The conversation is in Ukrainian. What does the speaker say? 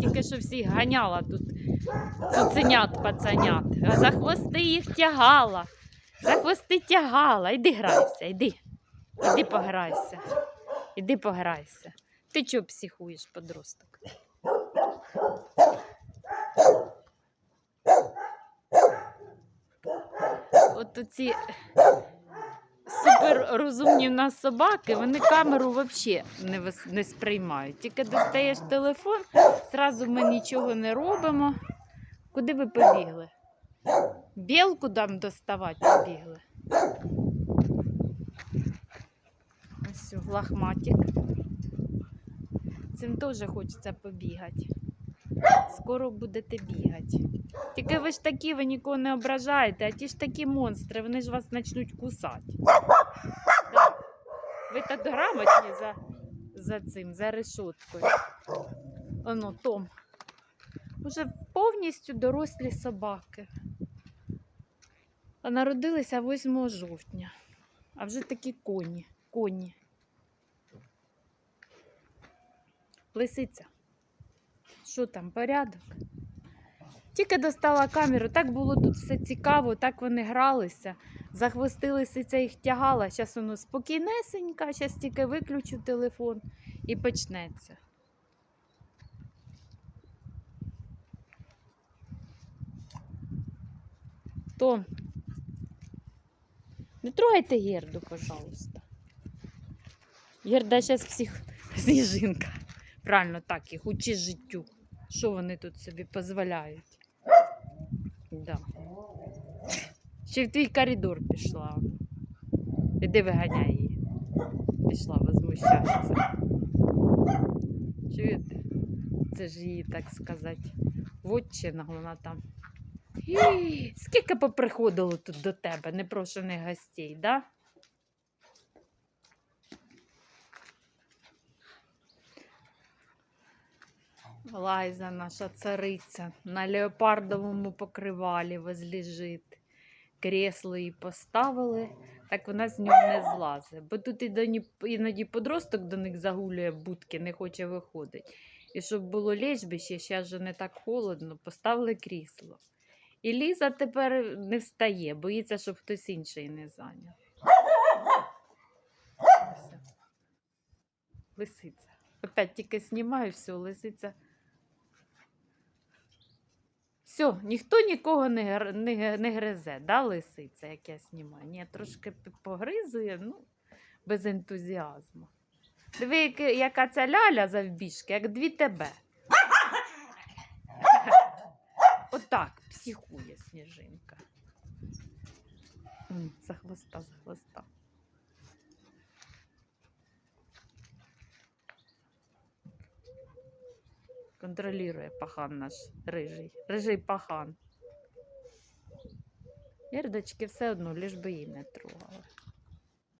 тільки що всіх ганяла тут цуценят, пацанят. А за хвости їх тягала. За хвости тягала. Іди грайся, іди. Іди пограйся. Іди пограйся. Ти чого психуєш, подросток? От оці супер розумні в нас собаки, вони камеру взагалі не, вис- не сприймають. Тільки достаєш телефон, зразу ми нічого не робимо. Куди ви побігли? Білку дам доставати побігли. Ось лахматик. Цим теж хочеться побігати. Скоро будете бігати. Тільки ви ж такі, ви нікого не ображаєте, а ті ж такі монстри, вони ж вас почнуть кусати. Да. Ви так грамотні за, за цим, за решоткою. Оно, Том. Уже повністю дорослі собаки. А народилися 8 жовтня. А вже такі коні. Коні. Лисиця. Що там, порядок? Тільки достала камеру, так було тут все цікаво, так вони гралися. Захвости лисиця їх тягала. Зараз воно спокійнесенько, зараз тільки виключу телефон і почнеться. Том, не трогайте Герду, пожалуйста. Герда зараз всіх сніжинка. Правильно так, їх учи життю. Що вони тут собі дозволяють? Да. Ще в твій коридор пішла. Іди виганяй її. Пішла возмущатися. Чуєте? Це ж її, так сказати, вотчина, вона там. Гі, Скільки поприходило тут до тебе, непрошених гостей, да? Лайза наша цариця на леопардовому покривалі возлежить. Кресло їй поставили, так вона з нього не злазить. Бо тут іноді, подросток до них загулює будки, не хоче виходити. І щоб було лежбище, зараз же не так холодно, поставили крісло. І Ліза тепер не встає, боїться, щоб хтось інший не зайняв. Лисиця. Опять тільки знімаю, все, лисиця. Все, ніхто нікого не, не, не гризе, да, лисиця, як я знімаю? Ні, трошки погризує, ну, без ентузіазму. Диви, яка ця ляля завбіжки, як дві тебе. Отак психує сніжинка. За хвоста, за хвоста. Контролює пахан наш рижий. Рижий пахан. Ірдочки все одно, лиш би її не трогали.